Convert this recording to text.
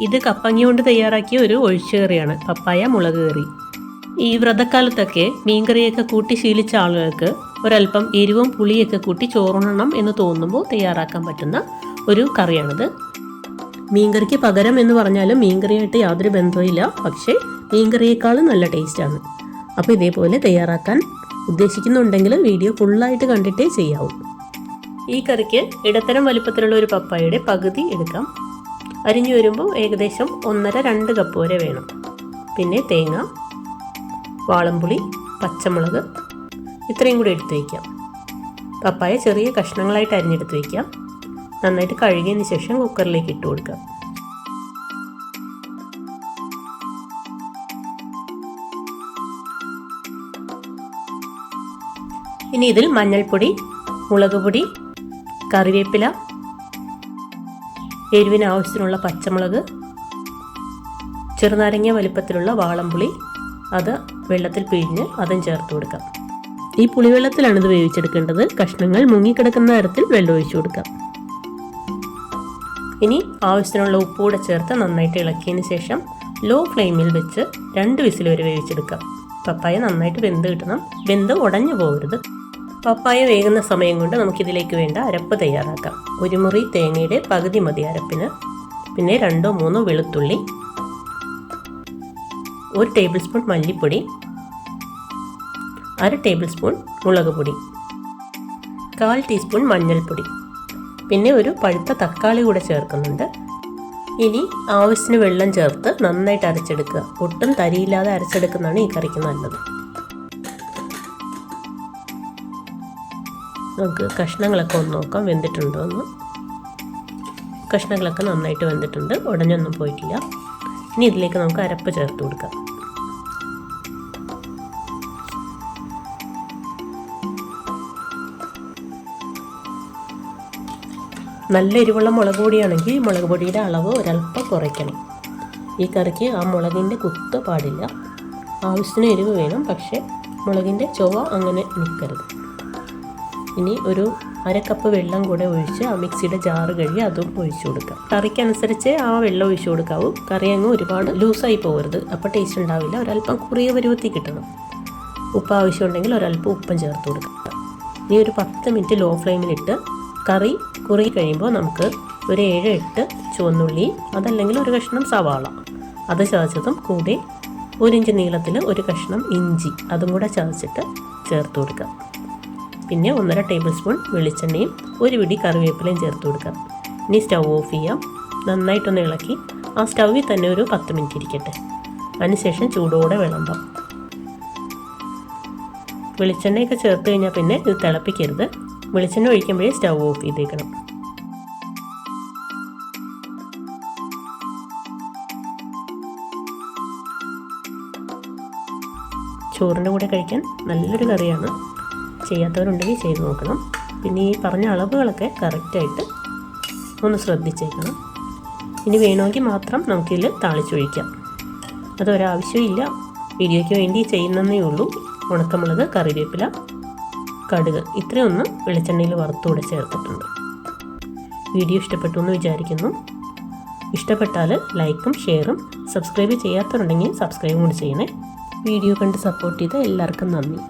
ഇത് കപ്പങ്ങ കൊണ്ട് തയ്യാറാക്കിയ ഒരു ഒഴിച്ചുകറിയാണ് പപ്പായ മുളക് കറി. ഈ വ്രതക്കാലത്തൊക്കെ മീൻകറിയൊക്കെ കൂട്ടി ശീലിച്ച ആളുകൾക്ക് ഒരല്പം എരിവും പുളിയൊക്കെ കൂട്ടി ചോറുണ്ണണം എന്ന് തോന്നുമ്പോൾ തയ്യാറാക്കാൻ പറ്റുന്ന ഒരു കറിയാണിത്. മീൻകറിക്ക് പകരം എന്ന് പറഞ്ഞാലും മീൻകറിയായിട്ട് യാതൊരു ബന്ധവുമില്ല പക്ഷേ മീൻകറിയേക്കാളും നല്ല ടേസ്റ്റാണ്. അപ്പോൾ ഇതേപോലെ തയ്യാറാക്കാൻ ഉദ്ദേശിക്കുന്നുണ്ടെങ്കിൽ വീഡിയോ ഫുള്ളായിട്ട് കണ്ടിട്ടേ ചെയ്യാവൂ. ഈ കറിക്ക് ഇടത്തരം വലുപ്പത്തിലുള്ള ഒരു പപ്പായയുടെ പകുതി എടുക്കാം. അരിഞ്ഞു വരുമ്പോൾ ഏകദേശം ഒന്നര രണ്ട് കപ്പ് വരെ വേണം. പിന്നെ തേങ്ങ വാളംപുളി പച്ചമുളക് ഇത്രയും കൂടി എടുത്തു വയ്ക്കാം പപ്പായ ചെറിയ കഷ്ണങ്ങളായിട്ട് അരിഞ്ഞെടുത്ത് വയ്ക്കാം നന്നായിട്ട് കഴുകിയതിന് ശേഷം കുക്കറിലേക്ക് ഇട്ട് കൊടുക്കാം. ഇനി ഇതിൽ മഞ്ഞൾപ്പൊടി മുളക് പൊടി കറിവേപ്പില എരിവിന് ആവശ്യത്തിനുള്ള പച്ചമുളക് ചെറുനാരങ്ങ വലിപ്പത്തിലുള്ള വാളംപുളി അത് വെള്ളത്തിൽ പിഴിഞ്ഞ് അതും ചേർത്ത് കൊടുക്കാം. ഈ പുളിവെള്ളത്തിലാണ് ഇത് വേവിച്ചെടുക്കേണ്ടത്. കഷ്ണങ്ങൾ മുങ്ങിക്കിടക്കുന്ന തരത്തിൽ വെള്ളം ഒഴിച്ചു കൊടുക്കാം. ഇനി ആവശ്യത്തിനുള്ള ഉപ്പ് കൂടെ ചേർത്ത് നന്നായിട്ട് ഇളക്കിയതിന് ശേഷം ലോ ഫ്ലെയിമിൽ വെച്ച് രണ്ട് വിസിൽ വരെ വേവിച്ചെടുക്കാം. പപ്പായ നന്നായിട്ട് വെന്ത് കിട്ടണം. വെന്ത് ഉടഞ്ഞു പോകരുത്. പപ്പായ വേകുന്ന സമയം കൊണ്ട് നമുക്കിതിലേക്ക് വേണ്ട അരപ്പ് തയ്യാറാക്കാം. ഒരു മുറി തേങ്ങയുടെ പകുതി മതി അരപ്പിന്. പിന്നെ രണ്ടോ മൂന്നോ വെളുത്തുള്ളി. ഒരു ടേബിൾ സ്പൂൺ മല്ലിപ്പൊടി. അര ടേബിൾ സ്പൂൺ മുളക് പൊടി. കാൽ ടീസ്പൂൺ മഞ്ഞൾപ്പൊടി. പിന്നെ ഒരു പഴുത്ത തക്കാളി കൂടെ ചേർക്കുന്നുണ്ട്. ഇനി ആവശ്യത്തിന് വെള്ളം ചേർത്ത് നന്നായിട്ട് അരച്ചെടുക്കുക. ഒട്ടും തരിയില്ലാതെ അരച്ചെടുക്കുന്നതാണ് ഈ കറിക്ക് നല്ലത്. നമുക്ക് കഷ്ണങ്ങളൊക്കെ ഒന്ന് നോക്കാം. വെന്തിട്ടുണ്ടോ എന്ന്. കഷ്ണങ്ങളൊക്കെ നന്നായിട്ട് വെന്തിട്ടുണ്ട്. ഉടഞ്ഞൊന്നും പോയിട്ടില്ല. ഇനി ഇതിലേക്ക് നമുക്ക് അരപ്പ് ചേർത്ത് കൊടുക്കാം. നല്ല എരിവുള്ള മുളക് പൊടിയാണെങ്കിൽ മുളക് പൊടിയുടെ അളവ് ഒരല്പം കുറയ്ക്കണം. ഈ കറിക്ക് ആ മുളകിന്റെ കുത്ത് പാടില്ല. ആവശ്യത്തിന് എരിവ് വേണം പക്ഷേ മുളകിന്റെ ചുവ അങ്ങനെ നിൽക്കരുത്. ഇനി ഒരു അര കപ്പ് വെള്ളം കൂടെ ഒഴിച്ച് ആ മിക്സിയുടെ ജാറ് കഴുകി അതും ഒഴിച്ചു കൊടുക്കാം കറിക്കനുസരിച്ച് ആ വെള്ളം ഒഴിച്ചു കൊടുക്കാവൂ. കറി അങ്ങ് ഒരുപാട് ലൂസായി പോകരുത്. അപ്പോൾ ടേസ്റ്റ് ഉണ്ടാവില്ല. ഒരല്പം കുറിയ പരുവത്തി കിട്ടണം. ഉപ്പ് ആവശ്യമുണ്ടെങ്കിൽ ഒരല്പം ഉപ്പും ചേർത്ത് കൊടുക്കുക. ഇനി ഒരു പത്ത് മിനിറ്റ് ലോ ഫ്ലെയിമിലിട്ട് കറി കുറി കഴിയുമ്പോൾ നമുക്ക് ഒരു ഏഴ് എട്ട് ചുവന്നുള്ളി അതല്ലെങ്കിൽ ഒരു കഷ്ണം സവാള. അത് ചതച്ചതും കൂടി ഒരു ഇഞ്ച് നീളത്തിൽ ഒരു കഷ്ണം ഇഞ്ചി. അതും കൂടെ ചതച്ചിട്ട് ചേർത്ത് കൊടുക്കാം പിന്നെ ഒന്നര ടേബിൾ സ്പൂൺ വെളിച്ചെണ്ണയും ഒരു പിടി കറിവേപ്പിലയും ചേർത്ത് കൊടുക്കാം. ഇനി സ്റ്റൗ ഓഫ് ചെയ്യാം. നന്നായിട്ടൊന്ന് ഇളക്കി. ആ സ്റ്റൗവിൽ തന്നെ ഒരു പത്ത് മിനിറ്റ് ഇരിക്കട്ടെ. അതിനുശേഷം ചൂടോടെ വിളമ്പാം വെളിച്ചെണ്ണയൊക്കെ ചേർത്ത് കഴിഞ്ഞാൽ പിന്നെ ഇത് തിളപ്പിക്കരുത്. വെളിച്ചെണ്ണ ഒഴിക്കുമ്പോഴേ സ്റ്റൗ ഓഫ് ചെയ്തേക്കണം. ചോറിന്റെ കൂടെ കഴിക്കാൻ നല്ലൊരു കറിയാണ്. ചെയ്യാത്തവരുണ്ടെങ്കിൽ ചെയ്ത് നോക്കണം. പിന്നെ ഈ പറഞ്ഞ അളവുകളൊക്കെ കറക്റ്റായിട്ട് ഒന്ന് ശ്രദ്ധിച്ചേക്കണം. ഇനി വേണമെങ്കിൽ മാത്രം നമുക്കിതിൽ താളിച്ചൊഴിക്കാം. അതൊരാവശ്യമില്ല. വീഡിയോയ്ക്ക് വേണ്ടി ചെയ്യുന്നതേ ഉള്ളൂ. ഉണക്കമുളക് കറിവേപ്പില കടുക് ഇത്രയൊന്ന് വെളിച്ചെണ്ണയിൽ വറുത്തുകൂടെ ചേർത്തിട്ടുണ്ട്. വീഡിയോ ഇഷ്ടപ്പെട്ടു എന്ന് വിചാരിക്കുന്നു. ഇഷ്ടപ്പെട്ടാൽ ലൈക്കും ഷെയറും സബ്സ്ക്രൈബ് ചെയ്യാത്തവരുണ്ടെങ്കിൽ സബ്സ്ക്രൈബും കൂടി ചെയ്യണേ. വീഡിയോ കണ്ട് സപ്പോർട്ട് ചെയ്ത എല്ലാവർക്കും നന്ദി.